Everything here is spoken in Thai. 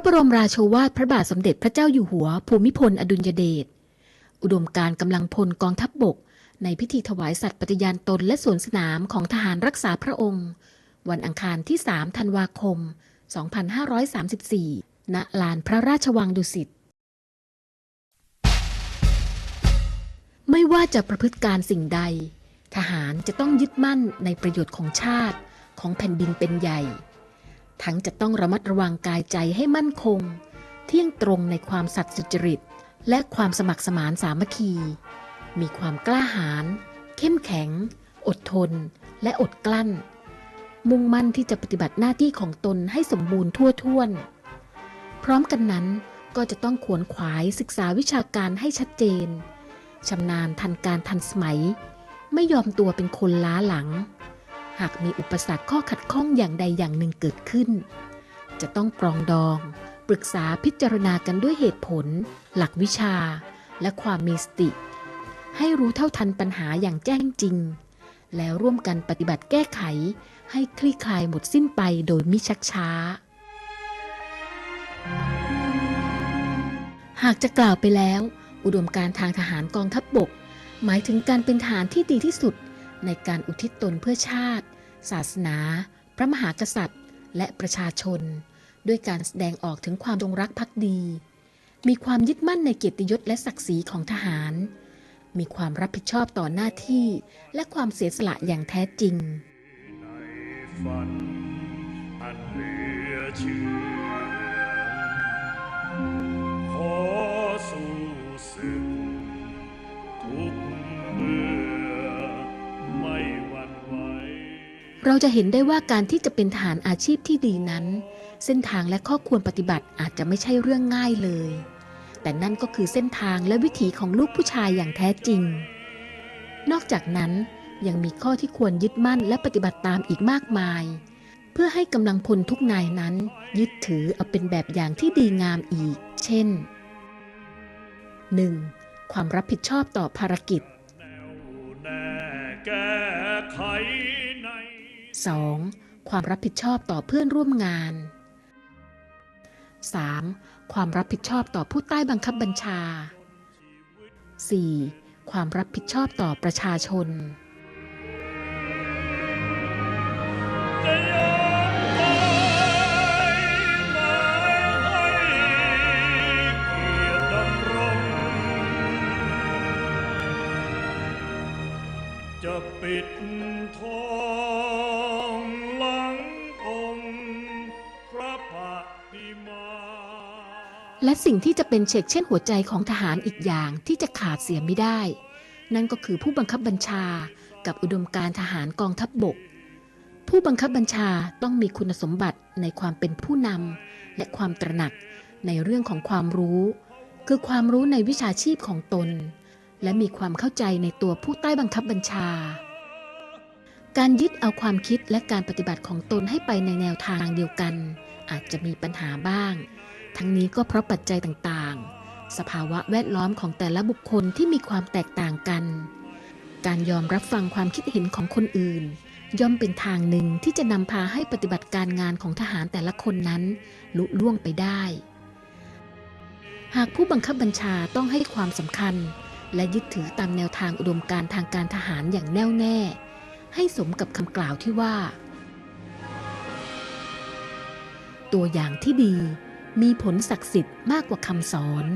ระบรมราโชวาทพระบาทสมเด็จพระเจ้าอยู่หัว ภูมิพลอดุลยเดช อุดมการกำลังพลกองทัพบบก ในพิธีถวายสัตย์ปฏิญาณตนและสวนสนามของทหารรักษาพระองค์ วันอังคารที่ 3 ธันวาคม 2534 ณ ลานพระราชวังดุสิต ไม่ว่าจะประพฤติการสิ่งใด ทหารจะต้องยึดมั่นในประโยชน์ของชาติของแผ่นดินเป็นใหญ่ ทั้งจะต้องระมัดระวังกายใจให้มั่นคง เที่ยงตรงในความสัตย์สุจริต และความสมัครสมานสามัคคี มีความกล้าหาญเข้มแข็ง อดทน และอดกลั้น มุ่งมั่นที่จะปฏิบัติหน้าที่ของตนให้สมบูรณ์ทั่วท้วน พร้อมกันนั้นก็จะต้องขวนขวายศึกษาวิชาการให้ชัดเจนชำนาญทันการทันสมัย ไม่ยอมตัวเป็นคนล้าหลัง หากมีอุปสรรคข้อขัดข้องอย่างใดอย่างหนึ่งเกิดขึ้น จะต้องปรองดอง ปรึกษาพิจารณากันด้วยเหตุผล หลักวิชา และความมีสติ ให้รู้เท่าทันปัญหาอย่างแจ้งจริง แล้วร่วมกันปฏิบัติแก้ไข ให้คลี่คลายหมดสิ้นไปโดยมิชักช้า หากจะกล่าวไปแล้ว อุดมการทางทหารกองทัพบบก หมายถึงการเป็นทหารที่ดีที่สุด ในการอุทิศตนเพื่อชาติ ศาสนา พระมหากษัตริย์ และประชาชน ด้วยการแสดงออกถึงความจงรักภักดี มีความยึดมั่นในเกียรติยศและศักดิ์ศรีของทหาร มีความรับผิดชอบต่อหน้าที่ และความเสียสละอย่างแท้จริงในฝันอันเหลือเชื่อ เราจะเห็นได้ว่าการที่จะเป็นทหารอาชีพที่ดีนั้น เส้นทางและข้อควรปฏิบัติอาจจะไม่ใช่เรื่องง่ายเลย แต่นั่นก็คือเส้นทางและวิถีของลูกผู้ชายอย่างแท้จริง นอกจากนั้นยังมีข้อที่ควรยึดมั่นและปฏิบัติตามอีกมากมาย เพื่อให้กำลังพลทุกนายนั้น ยึดถือเอาเป็นแบบอย่างที่ดีงามอีก เช่น 1. ความรับผิดชอบต่อภารกิจแก้ไข 2. ความรับผิดชอบต่อเพื่อนร่วมงาน 3. ความรับผิดชอบต่อผู้ใต้บังคับบัญชา 4. ความรับผิดชอบต่อประชาชนจะปิดทอง และสิ่งที่จะเป็นเชกเช่นหัวใจของทหารอีกอย่างที่จะขาดเสียไม่ได้ นั่นก็คือผู้บังคับบัญชากับอุดมการทหารกองทัพบบก ผู้บังคับบัญชาต้องมีคุณสมบัติในความเป็นผู้นำและความตระหนักในเรื่องของความรู้ คือความรู้ในวิชาชีพของตน และมีความเข้าใจในตัวผู้ใต้บังคับบัญชา การยึดเอาความคิดและการปฏิบัติของตนให้ไปในแนวทางเดียวกัน อาจจะมีปัญหาบ้าง ทั้งนี้ก็เพราะปัจจัยต่างๆ สภาวะแวดล้อมของแต่ละบุคคลที่มีความแตกต่างกัน การยอมรับฟังความคิดเห็นของคนอื่น ย่อมเป็นทางหนึ่งที่จะนำพาให้ปฏิบัติการงานของทหารแต่ละคนนั้น ลุล่วงไปได้ หากผู้บังคับบัญชาต้องให้ความสำคัญ และยึดถือตามแนวทางอุดมการทางการทหารอย่างแน่วแน่ ให้สมกับคำกล่าวที่ว่า ตัวอย่างที่ดี มีผลศักดิ์สิทธิ์มากกว่าคำสอน